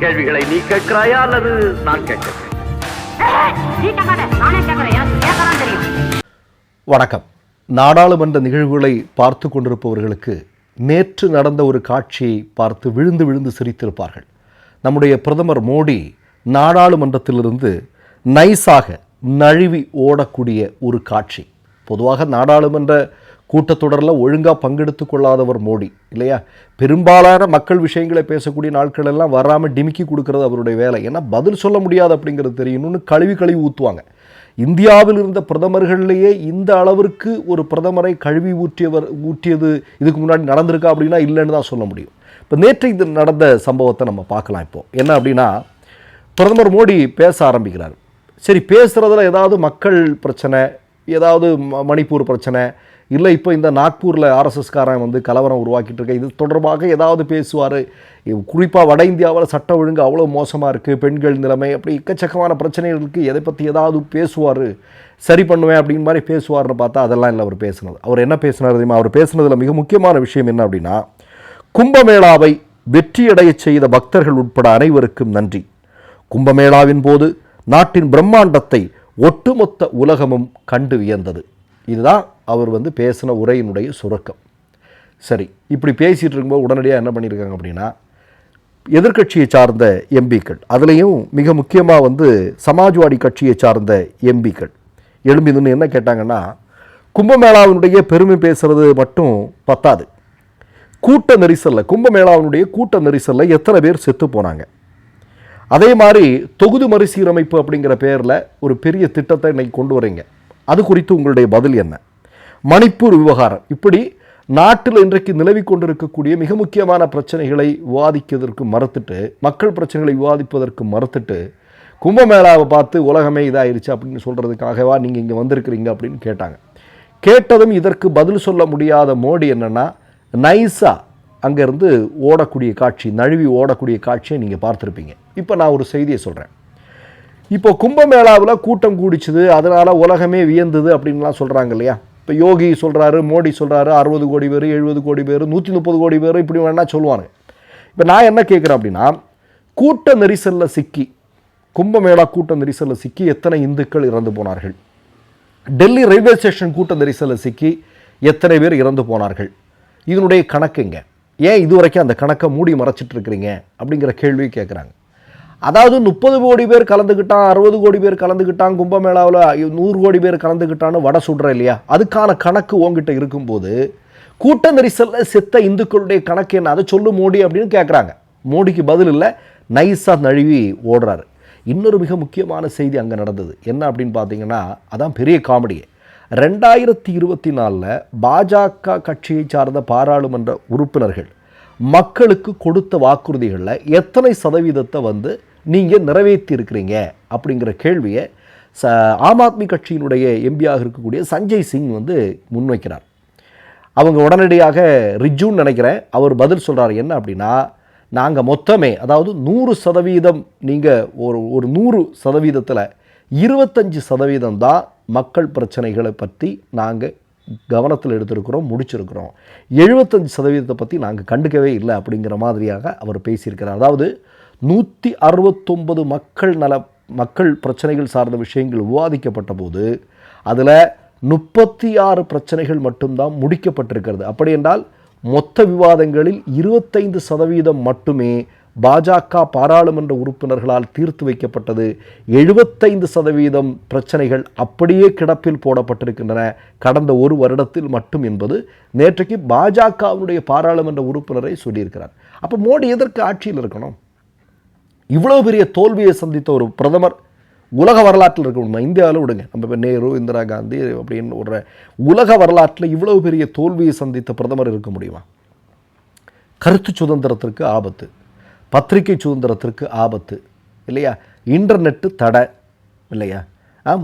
கேள்விகளை நீ கேட்கிறாயா அல்லது நான் கேட்கிறேன்? வணக்கம். நாடாளுமன்ற நிகழ்வுகளை பார்த்து கொண்டிருப்பவர்களுக்கு நேற்று நடந்த ஒரு காட்சியை பார்த்து விழுந்து விழுந்து சிரித்திருப்பார்கள். நம்முடைய பிரதமர் மோடி நாடாளுமன்றத்திலிருந்து நைஸாக நழுவி ஓடக்கூடிய ஒரு காட்சி. பொதுவாக நாடாளுமன்ற கூட்டத்தொடரில் ஒழுங்காக பங்கெடுத்து கொள்ளாதவர் மோடி இல்லையா? பெரும்பாலான மக்கள் விஷயங்களை பேசக்கூடிய நாட்கள் எல்லாம் வராமல் டிமிக்கி கொடுக்கறது அவருடைய வேலை. ஏன்னா பதில் சொல்ல முடியாது அப்படிங்கிறது தெரியணும்னு கழுவி கழுவி ஊற்றுவாங்க இந்தியாவில் இருந்த பிரதமர்கள்லேயே இந்த அளவிற்கு ஒரு பிரதமரை கழுவி ஊற்றியவர் ஊற்றியது இதுக்கு முன்னாடி நடந்திருக்கா அப்படின்னா இல்லைன்னு தான் சொல்ல முடியும். இப்போ நேற்று இது நடந்த சம்பவத்தை நம்ம பார்க்கலாம் இப்போ. என்ன அப்படின்னா பிரதமர் மோடி பேச ஆரம்பிக்கிறார். சரி பேசுகிறதுல ஏதாவது மக்கள் பிரச்சனை ஏதாவது ம- மணிப்பூர் பிரச்சனை இல்லை இப்போ இந்த நாக்பூரில் ஆர்எஸ்எஸ்காரன் வந்து கலவரம் உருவாக்கிட்டு இருக்க இது தொடர்பாக ஏதாவது பேசுவார்? குறிப்பாக வட இந்தியாவில் சட்ட ஒழுங்கு அவ்வளோ மோசமாக இருக்குது பெண்கள் நிலைமை அப்படி எக்கச்சக்கமான பிரச்சனைகளுக்கு எதை பற்றி ஏதாவது பேசுவார்? சரி பண்ணுவேன் அப்படின்னு மாதிரி பேசுவார்னு பார்த்தா அதெல்லாம் இல்லை அவர் பேசுனது. அவர் என்ன பேசினார் தெரியுமா? அவர் பேசுனதில் மிக முக்கியமான விஷயம் என்ன அப்படின்னா கும்பமேளாவை வெற்றியடையச் செய்த பக்தர்கள் உட்பட அனைவருக்கும் நன்றி. கும்பமேளாவின் போது நாட்டின் பிரம்மாண்டத்தை ஒட்டுமொத்த உலகமும் கண்டு வியந்தது. இதுதான் அவர் வந்து பேசின உரையினுடைய சுரக்கம். சரி இப்படி பேசிகிட்டு இருக்கும்போது உடனடியாக என்ன பண்ணியிருக்காங்க அப்படின்னா எதிர்க்கட்சியை சார்ந்த எம்பிக்கள் அதுலேயும் மிக முக்கியமாக வந்து சமாஜ்வாடி கட்சியை சார்ந்த எம்பிக்கள் எழும்பி நின்று என்ன கேட்டாங்கன்னா கும்பமேளாவினுடைய பெருமை பேசுறது மட்டும் பத்தாது. கூட்ட நெரிசலில் கும்பமேளாவினுடைய கூட்ட நெரிசலில் எத்தனை பேர் செத்து போனாங்க. அதே மாதிரி தொகுதி மறுசீரமைப்பு அப்படிங்கிற பேரில் ஒரு பெரிய திட்டத்தை இன்றைக்கி கொண்டு வரீங்க. அது குறித்து உங்களுடைய பதில் என்ன? மணிப்பூர் விவகாரம். இப்படி நாட்டில் இன்றைக்கு நிலவி கொண்டிருக்கக்கூடிய மிக முக்கியமான பிரச்சனைகளை விவாதிக்கிறதற்கு மறுத்துட்டு மக்கள் பிரச்சனைகளை விவாதிப்பதற்கு மறுத்துட்டு கும்பமேளாவை பார்த்து உலகமே இதாயிருச்சு அப்படின்னு சொல்கிறதுக்காகவா நீங்கள் இங்கே வந்திருக்கிறீங்க அப்படின்னு கேட்டாங்க. கேட்டதும் இதற்கு பதில் சொல்ல முடியாத மோடி என்னென்னா நைஸாக அங்கேருந்து ஓடக்கூடிய காட்சி நழுவி ஓடக்கூடிய காட்சியை நீங்கள் பார்த்துருப்பீங்க. இப்போ நான் ஒரு செய்தியை சொல்கிறேன் இப்போ கும்பமேளாவில் கூட்டம் கூடிச்சுது அதனால் உலகமே வியந்தது அப்படின்லாம் சொல்கிறாங்க இல்லையா? இப்போ யோகி சொல்கிறாரு மோடி சொல்கிறாரு அறுபது கோடி பேர் எழுபது கோடி பேர் நூற்றி முப்பது கோடி பேர் இப்படி வேணால் சொல்லுவாங்க இப்போ நான் என்ன கேட்குறேன் அப்படின்னா கூட்ட நெரிசலில் சிக்கி கும்பமேளா கூட்ட நெரிசலில் சிக்கி எத்தனை இந்துக்கள் இறந்து போனார்கள்? டெல்லி ரயில்வே ஸ்டேஷன் கூட்ட நெரிசலில் சிக்கி எத்தனை பேர் இறந்து போனார்கள்? இதனுடைய கணக்குங்க ஏன் இதுவரைக்கும் அந்த கணக்கை மூடி மறைச்சிட்டு இருக்கிறீங்க? அப்படிங்கிற கேள்வி கேட்குறாங்க அதாவது முப்பது கோடி பேர் கலந்துக்கிட்டான் அறுபது கோடி பேர் கலந்துக்கிட்டான் கும்பமேளாவில் நூறு கோடி பேர் கலந்துக்கிட்டான்னு வடை சுடுற இல்லையா? அதுக்கான கணக்கு உங்ககிட்ட இருக்கும்போது கூட்ட நெரிசலில் செத்த இந்துக்களுடைய கணக்கு என்ன? அதை சொல்லு மோடி அப்படின்னு கேட்குறாங்க மோடிக்கு பதில் இல்லை நைஸாக நழுவி ஓடுறாரு. இன்னொரு மிக முக்கியமான செய்தி அங்கே நடந்தது. என்ன அப்படின்னு பார்த்தீங்கன்னா அதான் பெரிய காமெடியே. ரெண்டாயிரத்தி இருபத்தி நாலில் பாஜக கட்சியை சார்ந்த பாராளுமன்ற உறுப்பினர்கள் மக்களுக்கு கொடுத்த வாக்குறுதிகளில் எத்தனை சதவீதத்தை வந்து நீங்கள் நிறைவேற்றி இருக்கிறீங்க அப்படிங்கிற கேள்வியை ச ஆம் ஆத்மி கட்சியினுடைய எம்பியாக இருக்கக்கூடிய சஞ்சய் சிங் வந்து முன்வைக்கிறார். அவங்க உடனடியாக ரிஜுன்னு நினைக்கிறேன். அவர் பதில் சொல்கிறார் என்ன அப்படின்னா நாங்கள் மொத்தமே அதாவது நூறு சதவீதம் நீங்கள் ஒரு ஒரு நூறு சதவீதத்தில் இருபத்தஞ்சி சதவீதம் தான் மக்கள் பிரச்சனைகளை பற்றி நாங்கள் கவனத்தில் எடுத்திருக்கிறோம் முடிச்சிருக்கிறோம். எழுபத்தஞ்சு சதவீதத்தை பற்றி நாங்கள் கண்டுக்கவே இல்லை அப்படிங்கிற மாதிரியாக அவர் பேசியிருக்கிறார். அதாவது நூற்றி அறுபத்தொம்பது மக்கள் நல மக்கள் பிரச்சனைகள் சார்ந்த விஷயங்கள் விவாதிக்கப்பட்ட போது அதில் முப்பத்தி ஆறு பிரச்சனைகள் மட்டும்தான் முடிக்கப்பட்டிருக்கிறது. அப்படி என்றால் மொத்த விவாதங்களில் இருபத்தைந்து சதவீதம் மட்டுமே பாஜக பாராளுமன்ற உறுப்பினர்களால் தீர்த்து வைக்கப்பட்டது. எழுபத்தைந்து சதவீதம் பிரச்சனைகள் அப்படியே கிடப்பில் போடப்பட்டிருக்கின்றன. கடந்த ஒரு வருடத்தில் மட்டும் என்பது நேற்றைக்கு பாஜகவினுடைய பாராளுமன்ற உறுப்பினரை சொல்லியிருக்கிறார். அப்போ மோடி எதற்கு ஆட்சியில் இருக்கணும்? இவ்வளோ பெரிய தோல்வியை சந்தித்த ஒரு பிரதமர் உலக வரலாற்றில் இருக்க முடியுமா? இந்தியாவில் விடுங்க. நம்ம இப்போ நேரு இந்திரா காந்தி அப்படின்னு ஒரு உலக வரலாற்றில் இவ்வளோ பெரிய தோல்வியை சந்தித்த பிரதமர் இருக்க முடியுமா? கருத்து சுதந்திரத்திற்கு ஆபத்து பத்திரிகை சுதந்திரத்திற்கு ஆபத்து இல்லையா? இன்டர்நெட்டு தடை இல்லையா?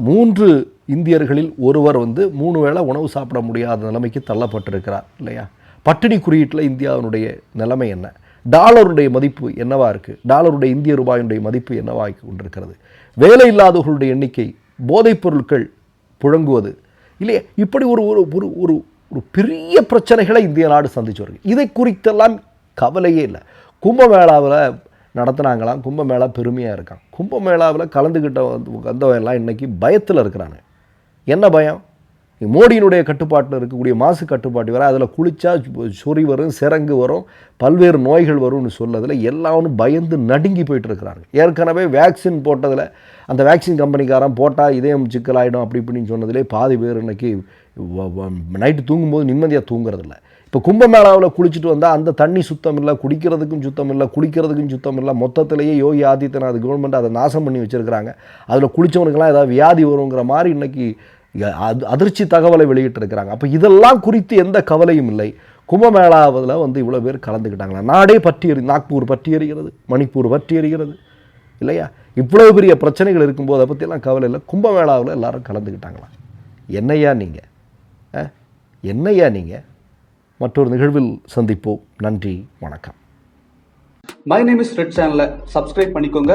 மூன்று இந்தியர்களில் ஒருவர் வந்து மூணு வேளை உணவு சாப்பிட முடியாத நிலைமைக்கு தள்ளப்பட்டிருக்கிறார் இல்லையா? பட்டினி குறியீட்டில் இந்தியாவினுடைய நிலைமை என்ன? டாலருடைய மதிப்பு என்னவா இருக்குது டாலருடைய இந்திய ரூபாயினுடைய மதிப்பு என்னவாக கொண்டிருக்கிறது? வேலை இல்லாதவர்களுடைய எண்ணிக்கை போதைப் பொருட்கள் புழங்குவது இல்லையா? இப்படி ஒரு ஒரு ஒரு ஒரு ஒரு பெரிய பிரச்சனைகளை இந்திய நாடு சந்திச்சு வருது. இதை குறித்தெல்லாம் கவலையே இல்லை. கும்பமேளாவில் நடத்துனாங்களாம். கும்பமேளா பெருமையாக இருக்கான். கும்பமேளாவில் கலந்துக்கிட்ட வந்து வந்தவன் எல்லாம் இன்னைக்கு பயத்தில் இருக்கிறாங்க என்ன பயம்? மோடியினுடைய கட்டுப்பாட்டில் இருக்கக்கூடிய மாசு கட்டுப்பாட்டு வர அதில் குளிச்சா சொறி வரும் சிறங்கு வரும் பல்வேறு நோய்கள் வரும்னு சொல்லதில் எல்லாரும் பயந்து நடுங்கி போயிட்டுருக்கிறாங்க. ஏற்கனவே வேக்சின் போட்டதில் அந்த வேக்சின் கம்பெனிக்காரன் போட்டால் இதயம் சிக்கலாயிடும் அப்படி இப்படின்னு சொன்னதிலே பாதி பேர் இன்னைக்கு நைட்டு தூங்கும்போது நிம்மதியாக தூங்குறதில்ல. இப்போ கும்பமேளாவில் குளிச்சுட்டு வந்தால் அந்த தண்ணி சுத்தம் இல்லை குடிக்கிறதுக்கும் சுத்தம் இல்லை குளிக்கிறதுக்கும் சுத்தம் இல்லை மொத்தத்திலேயே யோகி ஆதித்யநாத் கவர்மெண்ட் அதை நாசம் பண்ணி வச்சுருக்கிறாங்க. அதில் குளித்தவனுக்கெல்லாம் ஏதாவது வியாதி வருங்கிற மாதிரி இன்னைக்கு அது அதிர்ச்சி தகவலை வெளியிட்டிருக்கிறாங்க. அப்போ இதெல்லாம் குறித்து எந்த கவலையும் இல்லை. கும்பமேளாவில் வந்து இவ்வளோ பேர் கலந்துக்கிட்டாங்களா நாடே பற்றி எறி நாக்பூர் பற்றி எறிகிறது மணிப்பூர் பற்றி எறிகிறது இல்லையா? இவ்வளோ பெரிய பிரச்சனைகள் இருக்கும்போது அதை பற்றிலாம் கவலை இல்லை. கும்பமேளாவில் எல்லாரும் கலந்துக்கிட்டாங்களா என்னையா நீங்கள் என்னையா நீங்கள் மற்றொரு நிகழ்வில் சந்திப்போம். நன்றி வணக்கம். மை நேம் இஸ் ரெட் சேனலை சப்ஸ்கிரைப் பண்ணிக்கோங்க.